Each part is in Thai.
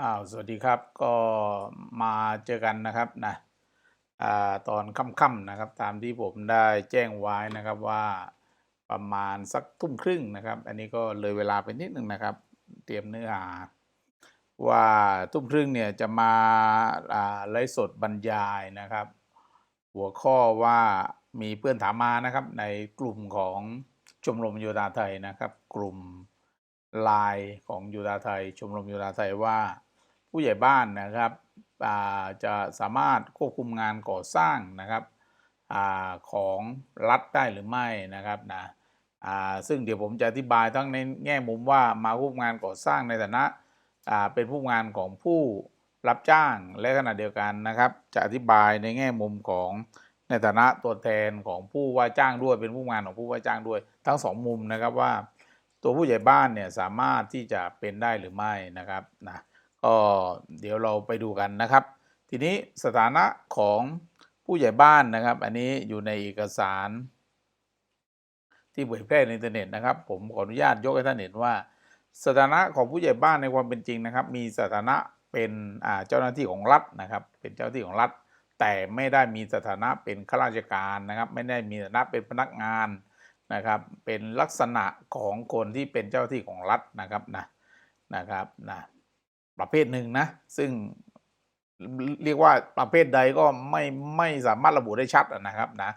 อ้าวสวัสดีครับก็มาเจอกันนะครับนะอ่าตอนค่ำๆนะครับ ตามที่ผมได้แจ้งไว้นะครับว่าประมาณสักทุ่มครึ่งนะครับ อันนี้ก็เลยเวลาไปนิดนึงนะครับ เตรียมเนื้อหา ว่าทุ่มครึ่งเนี่ยจะมาอ่าไลฟ์สดบรรยายนะครับ หัวข้อว่ามีเพื่อนถามมานะครับในกลุ่มของชมรมโยธาไทยนะครับ กลุ่ม ไลน์ของโยธาไทย ชมรมโยธาไทยว่า ผู้ใหญ่บ้านนะครับจะสามารถควบคุมงานก่อสร้างนะครับอของรัฐได้หรือไม่นะครับนะซึ่งเดี๋ยวผมจะอธิบายทั้งในแง่มุมว่ามาควบงานก่อสร้างในฐานะเป็นผู้งานของผู้รับจ้างและขณะเดียวกันนะครับ จะอธิบายในแง่มุมของในฐานะตัวแทนของผู้ว่าจ้างด้วยเป็นผู้งานของผู้ว่าจ้างด้วย ทั้งสองมุมนะครับว่า ตัวผู้ใหญ่บ้านเนี่ยสามารถที่จะเป็นได้หรือไม่นะครับนะก็เดี๋ยวเราไปดูกันนะครับ ทีนี้สถานะของผู้ใหญ่บ้านนะครับ อันนี้อยู่ในเอกสาร ที่เผยแพร่ในอินเทอร์เน็ตนะครับ ผมขออนุญาตยกให้ท่านเห็นว่า สถานะของผู้ใหญ่บ้านในความเป็นจริงนะครับ มีสถานะเป็นเจ้าหน้าที่ของรัฐนะครับ เป็นเจ้าหน้าที่ของรัฐ แต่ไม่ได้มีสถานะเป็นข้าราชการนะครับ ไม่ได้มีสถานะเป็นพนักงาน นะครับเป็นลักษณะของคนที่เป็นเจ้าที่ของรัฐนะครับนะนะครับนะประเภทหนึ่งนะซึ่งเรียกว่าประเภทใดก็ไม่ไม่สามารถระบุได้ชัดนะครับนะ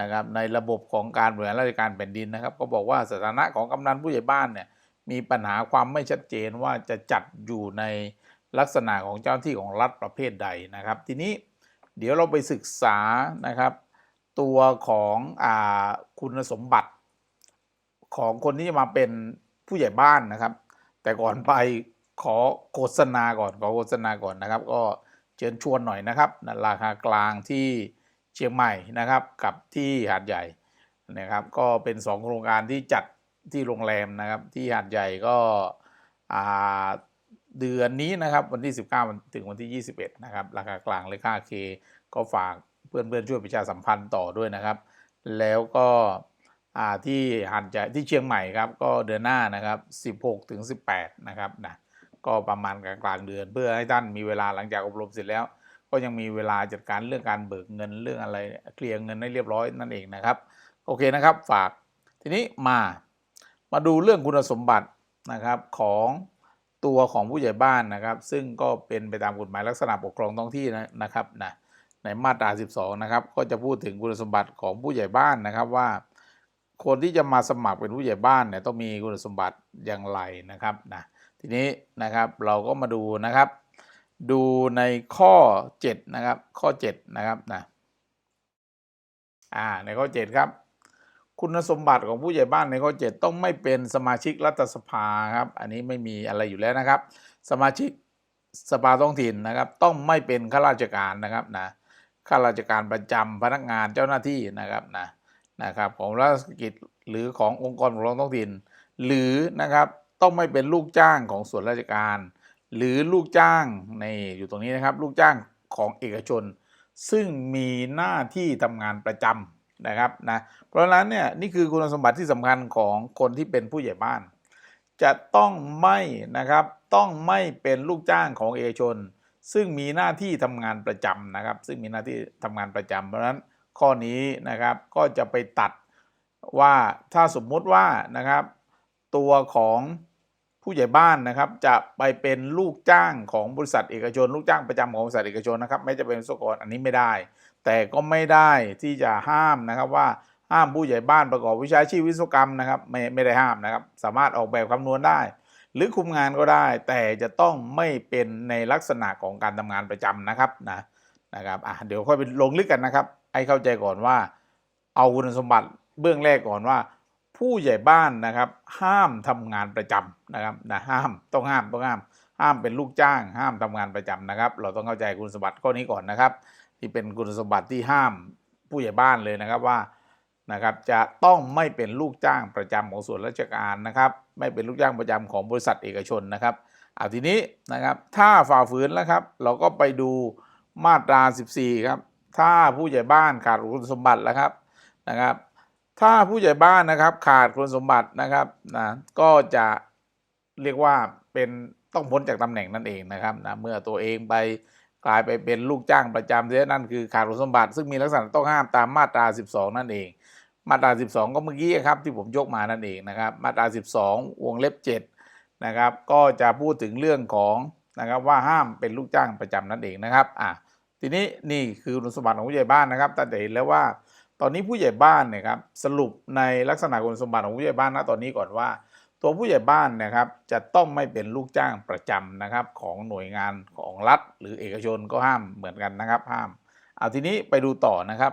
นะครับในระบบของการบริหารราชการแผ่นดินนะครับ ก็บอกว่าสถานะของกำนันผู้ใหญ่บ้านเนี่ยมีปัญหาความไม่ชัดเจนว่าจะจัดอยู่ในลักษณะของเจ้าที่ของรัฐประเภทใดนะครับ ทีนี้เดี๋ยวเราไปศึกษานะครับ ตัวของอคุณสมบัติ ของคนที่จะมาเป็นผู้ใหญ่บ้านนะครับ แต่ก่อนไปขอโฆษณาก่อนขอโฆษณาก่อนนะครับ ก็เชิญชวนหน่อยนะครับราคากลางที่เชียงใหม่นะครับ กับที่หาดใหญ่นะครับ ก็เป็น 2 โครงการที่จัดที่โรงแรมนะครับ ที่หาดใหญ่ก็เดือนนี้นะครับวันที่ 19ถึงวันที่ 21 นะครับ ราคากลางเลยค่าเคก็ฝากเพื่อนๆช่วยประชาสัมพันธ์ต่อด้วยนะครับ แล้วก็ ที่หันใหญ่ที่เชียงใหม่ครับก็เดือนหน้านะครับ 16ถึง18 นะครับนะก็ประมาณกลางเดือน เพื่อให้ท่านมีเวลาหลังจากอบรมเสร็จแล้ว ก็ยังมีเวลาจัดการเรื่องการเบิกเงินเรื่องอะไรเคลียร์เงินให้เรียบร้อยนั่นเองนะครับ โอเคนะครับฝากทีนี้มามาดูเรื่องคุณสมบัตินะครับของตัวของผู้ใหญ่บ้านนะครับ ซึ่งก็เป็นไปตามกฎหมายลักษณะปกครองท้องที่นะนะครับนะในมาตรา 12 นะครับ ก็จะพูดถึงคุณสมบัติของผู้ใหญ่บ้านนะครับว่า คนที่จะมาสมัครเป็นผู้ใหญ่บ้านเนี่ยต้องมีคุณสมบัติอย่างไรนะครับนะทีนี้นะครับเราก็มาดูนะครับ ดูในข้อ 7 นะครับ ข้อ 7 นะครับนะอ่าในข้อ 7 ครับ คุณสมบัติของผู้ใหญ่บ้านในข้อ 7 ต้องไม่เป็นสมาชิกรัฐสภาครับ อันนี้ไม่มีอะไรอยู่แล้วนะครับ สมาชิกสภาท้องถิ่นนะครับ ต้องไม่เป็นข้าราชการนะครับนะข้าราชการประจำพนักงานเจ้าหน้าที่นะครับนะ นะครับของรัฐกิจหรือขององค์กรปกครองท้องถิ่น หรือนะครับต้องไม่เป็นลูกจ้างของส่วนราชการ หรือลูกจ้างในอยู่ตรงนี้นะครับลูกจ้างของเอกชน ซึ่งมีหน้าที่ทำงานประจำนะครับนะเพราะฉะนั้นเนี่ยนี่คือคุณสมบัติที่สำคัญของคนที่เป็นผู้ใหญ่บ้าน จะต้องไม่นะครับต้องไม่เป็นลูกจ้างของเอกชน ซึ่งมีหน้าที่ทำงานประจำนะครับ ซึ่งมีหน้าที่ทำงานประจำเพราะฉะนั้น ข้อนี้นะครับก็จะไปตัดว่าถ้าสมมุติว่านะครับตัวของผู้ใหญ่บ้านนะครับจะไปเป็นลูกจ้างของบริษัทเอกชน ลูกจ้างประจำของบริษัทเอกชนนะครับ ไม่จะเป็นวิศวกรอันนี้ไม่ได้ แต่ก็ไม่ได้ที่จะห้ามนะครับว่าห้ามผู้ใหญ่บ้านประกอบวิชาชีพวิศวกรรมนะครับไม่ไม่ได้ห้ามนะครับ สามารถออกแบบคำนวณได้ หรือคุมงานก็ได้ แต่จะต้องไม่เป็นในลักษณะของการทำงานประจำนะครับนะนะครับอะเดี๋ยวค่อยไปลงลึกกันนะครับ ให้เข้าใจก่อนว่า เอาคุณสมบัติเบื้องแรกก่อนว่า ผู้ใหญ่บ้านนะครับ ห้ามทำงานประจำนะครับนะห้ามต้องห้ามต้องห้าม ห้ามเป็นลูกจ้าง ห้ามทำงานประจำนะครับ เราต้องเข้าใจคุณสมบัติข้อนี้ก่อนนะครับ ที่เป็นคุณสมบัติที่ห้ามผู้ใหญ่บ้านเลยนะครับว่านะครับจะต้องไม่เป็นลูกจ้างประจำของส่วนราชการนะครับ ไม่เป็นลูกจ้างประจำของบริษัทเอกชนนะครับเอาทีนี้นะครับถ้าฝ่าฝืนแล้วครับ เราก็ไปดูมาตรา 14 ครับ ถ้าผู้ใหญ่บ้านขาดคุณสมบัติแล้วครับนะครับ ถ้าผู้ใหญ่บ้านนะครับขาดคุณสมบัตินะครับนะก็จะเรียกว่าเป็นต้องพ้นจากตำแหน่งนั่นเองนะครับนะเมื่อตัวเองไปกลายไปเป็นลูกจ้างประจำเสียนั่นคือขาดคุณสมบัติ ซึ่งมีลักษณะต้องห้ามตามมาตรา 12 นั่นเอง มาตรา 12 ก็เมื่อกี้ครับที่ผมยกมานั่นเองนะครับ มาตรา 12 วงเล็บ7นะครับก็จะพูดถึงเรื่องของนะครับว่าห้ามเป็นลูกจ้างประจำนั่นเองนะครับอะ ทีนี้นี่คือคุณสมบัติของผู้ใหญ่บ้านนะครับท่จะเห็นแล้วว่า ตอนนี้ผู้ใหญ่บ้านเนี่ยครับสรุปในลักษณะคุณสมบัติของผู้ใหญ่บ้านณตอนนี้ก่อนว่า ตัวผู้ใหญ่บ้านนะครับจะต้องไม่เป็นลูกจ้างประจำนะครับของหน่วยงานของรัฐ หรือเอกชนก็ห้ามเหมือนกันนะครับ ห้ามเอาทีนี้ไปดูต่อนะครับ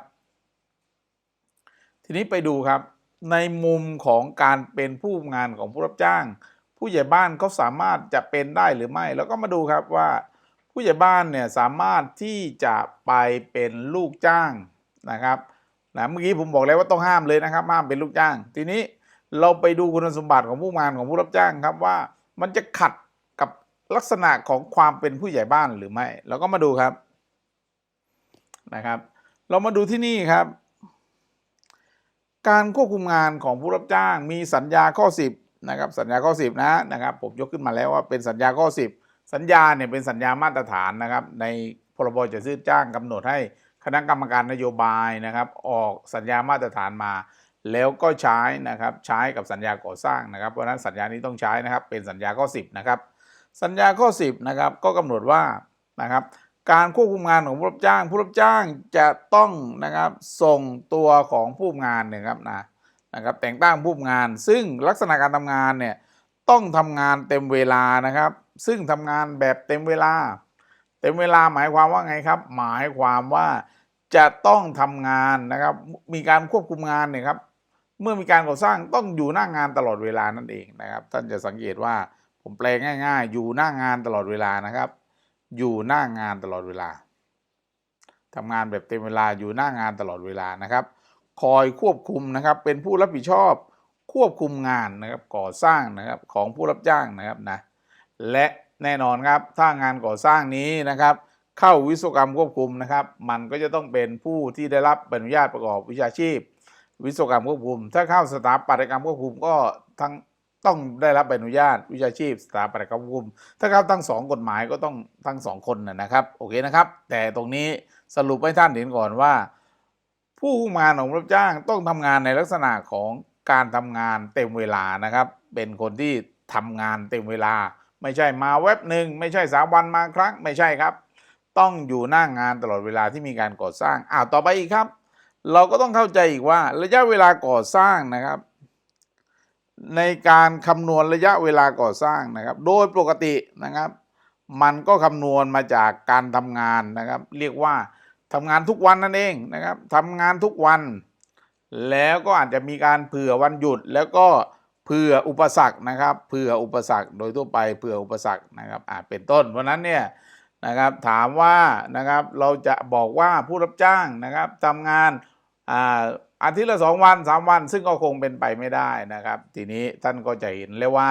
ทีนี้ไปดูครับในมุมของการเป็นผู้งานของผู้รับจ้าง ผู้ใหญ่บ้านเขาสามารถจะเป็นได้หรือไม่ แล้วก็มาดูครับว่า ผู้ใหญ่บ้านเนี่ยสามารถที่จะไปเป็นลูกจ้างนะครับนะเมื่อกี้ผมบอกแล้วว่าต้องห้ามเลยนะครับ ห้ามเป็นลูกจ้าง ทีนี้เราไปดูคุณสมบัติของผู้งานของผู้รับจ้างครับว่ามันจะขัดกับลักษณะของความเป็นผู้ใหญ่บ้านหรือไม่เราก็มาดูครับนะครับ เรามาดูที่นี่ครับ การควบคุมงานของผู้รับจ้างมีสัญญาข้อ 10นะครับสัญญาข้อ 10 นะนะครับ ผมยกขึ้นมาแล้วว่าเป็นสัญญาข้อ 10 สัญญาเนี่ยเป็นสัญญามาตรฐานนะครับ ในพรบจัดซื้อจ้างกำหนดให้คณะกรรมการนโยบายนะครับ ออกสัญญามาตรฐานมา แล้วก็ใช้นะครับใช้กับสัญญาก่อสร้างนะครับ เพราะฉะนั้นสัญญานี้ต้องใช้นะครับ เป็นสัญญาข้อ 10 นะครับ สัญญาข้อ 10 นะครับก็กำหนดว่านะครับการควบคุมงานของผู้รับจ้าง ผู้รับจ้างจะต้องนะครับส่งตัวของผู้งานเนี่ยครับนะนะครับแต่งตั้งผู้งาน ซึ่งลักษณะการทำงานเนี่ยต้องทำงานเต็มเวลานะครับ ซึ่งทำงานแบบเต็มเวลา เต็มเวลาหมายความว่าไงครับ หมายความว่าจะต้องทำงานนะครับ มีการควบคุมงานเนี่ยครับ เมื่อมีการก่อสร้างต้องอยู่หน้างานตลอดเวลานั่นเองนะครับ ท่านจะสังเกตว่าผมแปลง่ายๆ อยู่หน้างานตลอดเวลานะครับ อยู่หน้างานตลอดเวลาทำงานแบบเต็มเวลาอยู่หน้างานตลอดเวลานะครับ คอยควบคุมนะครับ เป็นผู้รับผิดชอบควบคุมงานนะครับก่อสร้างนะครับของผู้รับจ้างนะครับนะ และแน่นอนครับถ้างานก่อสร้างนี้นะครับ เข้าวิศวกรรมควบคุมนะครับ มันก็จะต้องเป็นผู้ที่ได้รับใบอนุญาตประกอบวิชาชีพ วิศวกรรมควบคุม ถ้าเข้าสถาปัตยกรรมควบคุมก็ทั้งต้องได้รับใบอนุญาตวิชาชีพสถาปัตยกรรมควบคุม ถ้าเข้าทั้งสองกฎหมายก็ต้องทั้งสองคนนะครับโอเคนะครับ แต่ตรงนี้สรุปให้ท่านเห็นก่อนว่า ผู้คุมงานของรับจ้างต้องทำงานในลักษณะของการทำงานเต็มเวลานะครับ เป็นคนที่ทำงานเต็มเวลา ไม่ใช่มาเว็บหนึ่งไม่ใช่สามวันมาครั้งไม่ใช่ครับ ต้องอยู่หน้างงานตลอดเวลาที่มีการก่อสร้างอ้าวต่อไปอีกครับ เราก็ต้องเข้าใจอีกว่าระยะเวลาก่อสร้างนะครับ ในการคำนวณระยะเวลาก่อสร้างนะครับ โดยปกตินะครับ มันก็คำนวณมาจากการทำงานนะครับ เรียกว่าทำงานทุกวันนั่นเองนะครับทำงานทุกวัน แล้วก็อาจจะมีการเผื่อวันหยุดแล้วก็ ผื่ออุปสรรคนะครับเผื่ออุปสรรคโดยทั่วไปเผื่ออุปสรรคนะครับอาจเป็นต้น เพราะนั้นเนี่ยนะครับถามว่านะครับเราจะบอกว่าผู้รับจ้างนะครับทำงานอ่าอาทิตย์ละสองวันสามวัน ซึ่งก็คงเป็นไปไม่ได้นะครับ ทีนี้ท่านก็จะเห็นเลยว่า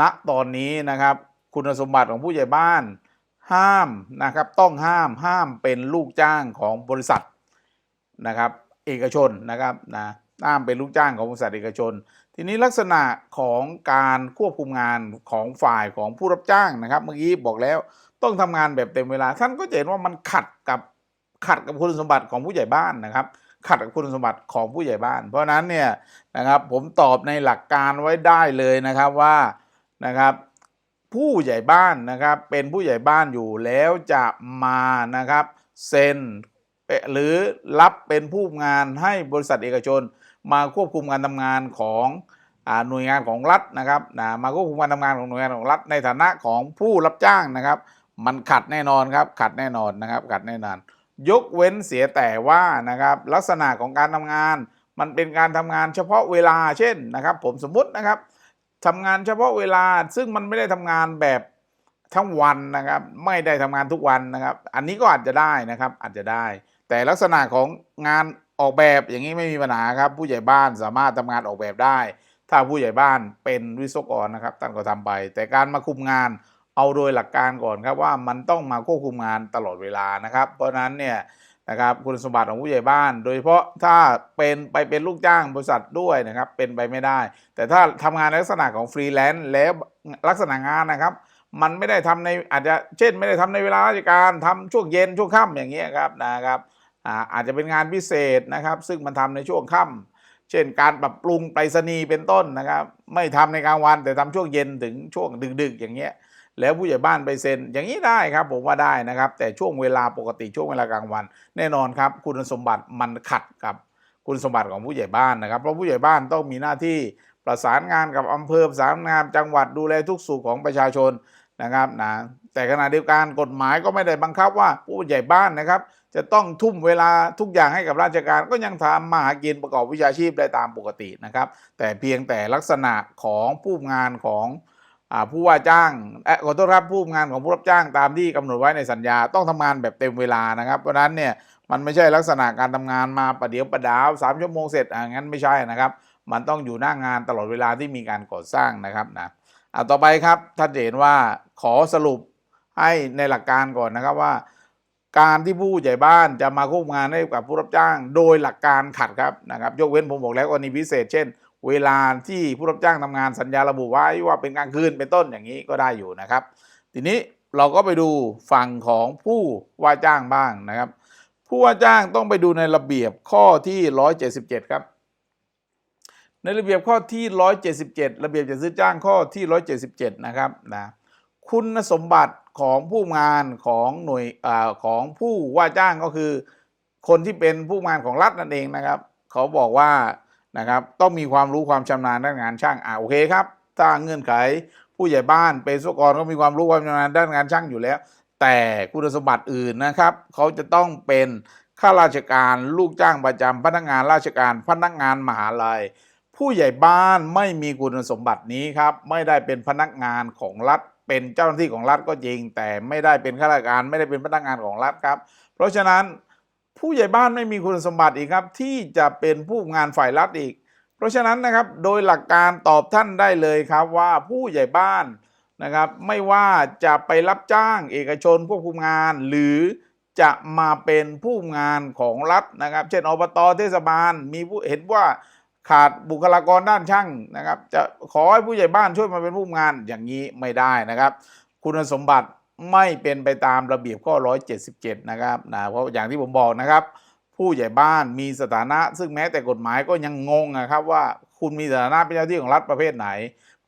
ณตอนนี้นะครับ คุณสมบัติของผู้ใหญ่บ้าน ห้ามนะครับต้องห้ามห้ามเป็นลูกจ้างของบริษัทนะครับ เอกชนนะครับนะ ห้ามเป็นลูกจ้างของบริษัทเอกชน ทีนี้ลักษณะของการควบคุมงานของฝ่ายของผู้รับจ้างนะครับ เมื่อกี้บอกแล้วต้องทำงานแบบเต็มเวลา ท่านก็จะเห็นว่ามันขัดกับขัดกับคุณสมบัติของผู้ใหญ่บ้านนะครับ ขัดกับคุณสมบัติของผู้ใหญ่บ้าน เพราะฉะนั้นเนี่ยนะครับผมตอบในหลักการไว้ได้เลยนะครับว่านะครับผู้ใหญ่บ้านนะครับเป็นผู้ใหญ่บ้านอยู่แล้วจะมานะครับเซ็น หรือรับเป็นผู้งานให้บริษัทเอกชน มาควบคุมการทำงานของอหน่วยงานของรัฐนะครับนะมาควบคุมการทำงานของหน่วยงานของรัฐในฐานะของผู้รับจ้างนะครับ มันขัดแน่นอนครับขัดแน่นอนนะครับขัดแน่นอน ยกเว้นเสียแต่ว่านะครับลักษณะของการทำงาน มันเป็นการทำงานเฉพาะเวลาเช่นนะครับ ผมสมมุตินะครับทำงานเฉพาะเวลาซึ่งมันไม่ได้ทำงานแบบ ทั้งวันนะครับ ไม่ได้ทำงานทุกวันนะครับ อันนี้ก็อาจจะได้นะครับ อาจจะได้ แต่ลักษณะของงานออกแบบอย่างนี้ไม่มีปัญหาครับ ผู้ใหญ่บ้านสามารถทำงานออกแบบได้ ถ้าผู้ใหญ่บ้านเป็นวิศวกรนะครับท่านก็ทำไป แต่การมาคุมงานเอาโดยหลักการก่อนครับว่ามันต้องมาควบคุมงานตลอดเวลานะครับ เพราะฉะนั้นเนี่ยนะครับคุณสมบัติของผู้ใหญ่บ้าน โดยเฉพาะถ้าเป็นไปเป็นลูกจ้างบริษัทด้วยนะครับเป็นไปไม่ได้ แต่ถ้าทำงานในลักษณะของฟรีแลนซ์แล้วลักษณะงานนะครับ มันไม่ได้ทำในอาจจะเช่นไม่ได้ทำในเวลาราชการทำช่วงเย็นช่วงค่ำอย่างเงี้ยครับนะครับอาจจะเป็นงานพิเศษนะครับ ซึ่งมันทำในช่วงค่ำเช่น การปรับปรุงไปรษณีย์เป็นต้นนะครับ ไม่ทำในกลางวันแต่ทำช่วงเย็นถึงช่วงดึกๆ อย่างเงี้ยแล้วผู้ใหญ่บ้านไปเซ็นอย่างนี้ได้ครับผมว่าได้นะครับ แต่ช่วงเวลาปกติช่วงเวลากลางวัน แน่นอนครับ คุณสมบัติมันขัดกับคุณสมบัติของผู้ใหญ่บ้านนะครับ เพราะผู้ใหญ่บ้านต้องมีหน้าที่ ประสานงานกับอำเภอประสานงานจังหวัดดูแลทุกสุขของประชาชนนะครับนะแต่ขณะเดียวกันกฎหมายก็ไม่ได้บังคับว่าผู้ใหญ่บ้านนะครับ จะต้องทุ่มเวลาทุกอย่างให้กับราชการก็ยังทำมาหากินประกอบวิชาชีพได้ตามปกตินะครับ แต่เพียงแต่ลักษณะของผู้งานของอผู้ว่าจ้างเออขอโทษครับผู้งานของผู้รับจ้างตามที่กำหนดไว้ในสัญญาต้องทำงานแบบเต็มเวลานะครับเพราะนั้นเนี่ยมันไม่ใช่ลักษณะการทำงานมาประเดี๋ยวประดาวสามชั่วโมงเสร็จอ่างั้นไม่ใช่นะครับ มันต้องอยู่หน้างานตลอดเวลาที่มีการก่อสร้างนะครับนะเอาต่อไปครับท่านเห็นว่าขอสรุปให้ในหลักการก่อนนะครับว่า การที่ผู้ใหญ่บ้านจะมาควบงานให้กับผู้รับจ้าง โดยหลักการขัดครับนะครับ ยกเว้นผมบอกแล้วกรณีพิเศษ เช่น เวลาที่ผู้รับจ้างทำงานสัญญาระบุไว้ว่าเป็นกลางคืนเป็นต้นอย่างนี้ก็ได้อยู่นะครับ ทีนี้เราก็ไปดูฝั่งของผู้ว่าจ้างบ้างนะครับ ผู้ว่าจ้างต้องไปดูในระเบียบข้อที่ 177 ครับ ในระเบียบข้อที่ 177 ระเบียบจัดซื้อจ้างข้อที่ 177 นะครับนะคุณสมบัติของผู้งานของหน่วยอของผู้ว่าจ้างก็คือ คนที่เป็นผู้งานของรัฐนั่นเองนะครับ เขาบอกว่านะครับต้องมีความรู้ความชำนาญด้านงานช่างอ่าโอเคครับถ้าเงื่อนไขผู้ใหญ่บ้านเป็นสุกรก็มีความรู้ความชำนาญด้านงานช่างอยู่แล้ว แต่คุณสมบัติอื่นนะครับ เขาจะต้องเป็นข้าราชการลูกจ้างประจำพนักงานราชการพนักงานมหาลัย ผู้ใหญ่บ้านไม่มีคุณสมบัตินี้ครับ ไม่ได้เป็นพนักงานของรัฐ เป็นเจ้าหน้าที่ของรัฐก็จริง แต่ไม่ได้เป็นข้าราชการไม่ได้เป็นพนักงานของรัฐครับ เพราะฉะนั้นผู้ใหญ่บ้านไม่มีคุณสมบัติอีกครับ ที่จะเป็นผู้งานฝ่ายรัฐอีก เพราะฉะนั้นนะครับโดยหลักการตอบท่านได้เลยครับว่าผู้ใหญ่บ้านนะครับไม่ว่าจะไปรับจ้างเอกชนควบคุมงาน หรือจะมาเป็นผู้งานของรัฐนะครับ เช่นอบตเทศบาลมีผู้เห็นว่า ขาดบุคลากรด้านช่างนะครับจะขอให้ผู้ใหญ่บ้านช่วยมาเป็นผู้งานอย่างนี้ไม่ได้นะครับ คุณสมบัติไม่เป็นไปตามระเบียบข้อ 177 นะครับนะเพราะอย่างที่ผมบอกนะครับ ผู้ใหญ่บ้านมีสถานะ ซึ่งแม้แต่กฎหมายก็ยังงงนะครับว่าคุณมีสถานะเป็นเจ้าที่ของรัฐประเภทไหน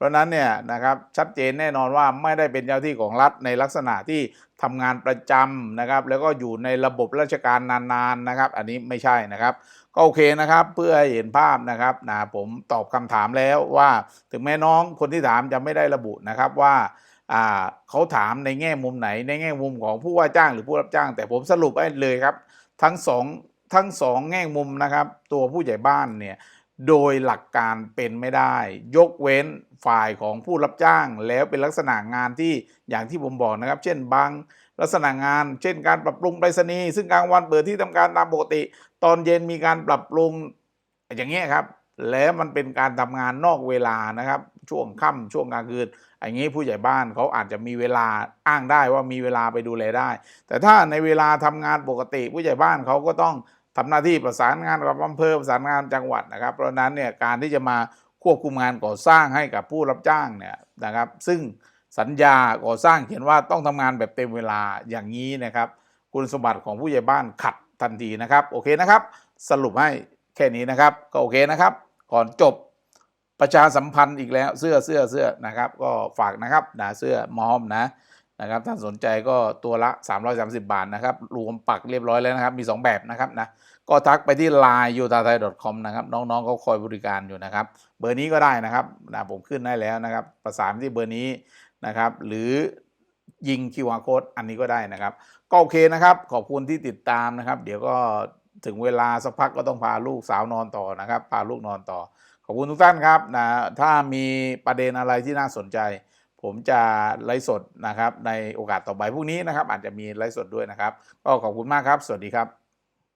เพราะนั้นเนี่ยนะครับชัดเจนแน่นอนว่าไม่ได้เป็นเจ้าที่ของรัฐในลักษณะที่ทำงานประจำนะครับ แล้วก็อยู่ในระบบราชการนานๆนะครับ อันนี้ไม่ใช่นะครับ ก็โอเคนะครับ เพื่อให้เห็นภาพนะครับนะผมตอบคำถามแล้วว่า ถึงแม้น้องคนที่ถามจะไม่ได้ระบุนะครับว่าอ่าเขาถามในแง่มุมไหน ในแง่มุมของผู้ว่าจ้างหรือผู้รับจ้าง แต่ผมสรุปให้เลยครับ ทั้งสองทั้งสองแง่มุมนะครับ ตัวผู้ใหญ่บ้านเนี่ย โดยหลักการเป็นไม่ได้ ยกเว้นฝ่ายของผู้รับจ้าง แล้วเป็นลักษณะงานที่อย่างที่ผมบอกนะครับ เช่นบางลักษณะงาน เช่นการปรับปรุงไปรษณีย์ซึ่งกลางวันเปิดที่ทำการตามปกติ ตอนเย็นมีการปรับปรุงอย่างเงี้ยครับ แล้วมันเป็นการทำงานนอกเวลานะครับ ช่วงค่ำช่วงกลางคืนอย่างนี้ผู้ใหญ่บ้านเขาอาจจะมีเวลาอ้างได้ว่ามีเวลาไปดูแลได้ แต่ถ้าในเวลาทำงานปกติ ผู้ใหญ่บ้านเขาก็ต้อง ทำหน้าที่ประสานงานกับอำเภอประสานงานจังหวัดนะครับ เพราะนั้นเนี่ยการที่จะมาควบคุมงานก่อสร้างให้กับผู้รับจ้างเนี่ยนะครับ ซึ่งสัญญาก่อสร้างเขียนว่าต้องทำงานแบบเต็มเวลาอย่างนี้นะครับ คุณสมบัติของผู้ใหญ่บ้านขัดทันทีนะครับ โอเคนะครับ สรุปให้แค่นี้นะครับ ก็โอเคนะครับ ก่อนจบประชาสัมพันธ์อีกแล้วเสื้อเสื้อเสื้อนะครับ ก็ฝากนะครับนะเสื้อมอมนะนะครับถ้าสนใจก็ตัวละ 330 บาทนะครับรวมปักเรียบร้อยแล้วนะครับ มี 2 แบบนะครับนะ ก็ทักไปที่ line u t a t h a i com นะครับ น้องๆเขาคอยบริการอยู่นะครับ เบอร์นี้ก็ได้นะครับนะผมขึ้นได้แล้วนะครับ ประสานที่เบอร์นี้นะครับ หรือยิง QR code อันนี้ก็ได้นะครับ ก็โอเคนะครับ ขอบคุณที่ติดตามนะครับ เดี๋ยวก็ถึงเวลาสักพักก็ต้องพาลูกสาวนอนต่อนะครับ พาลูกนอนต่อ ขอบคุณทุกท่านครับนะถ้ามีประเด็นอะไรที่น่าสนใจ ผมจะไลฟ์สดนะครับ ในโอกาสต่อไปพรุ่งนี้นะครับ อาจจะมีไลฟ์สดด้วยนะครับ ก็ขอบคุณมากครับ สวัสดีครับ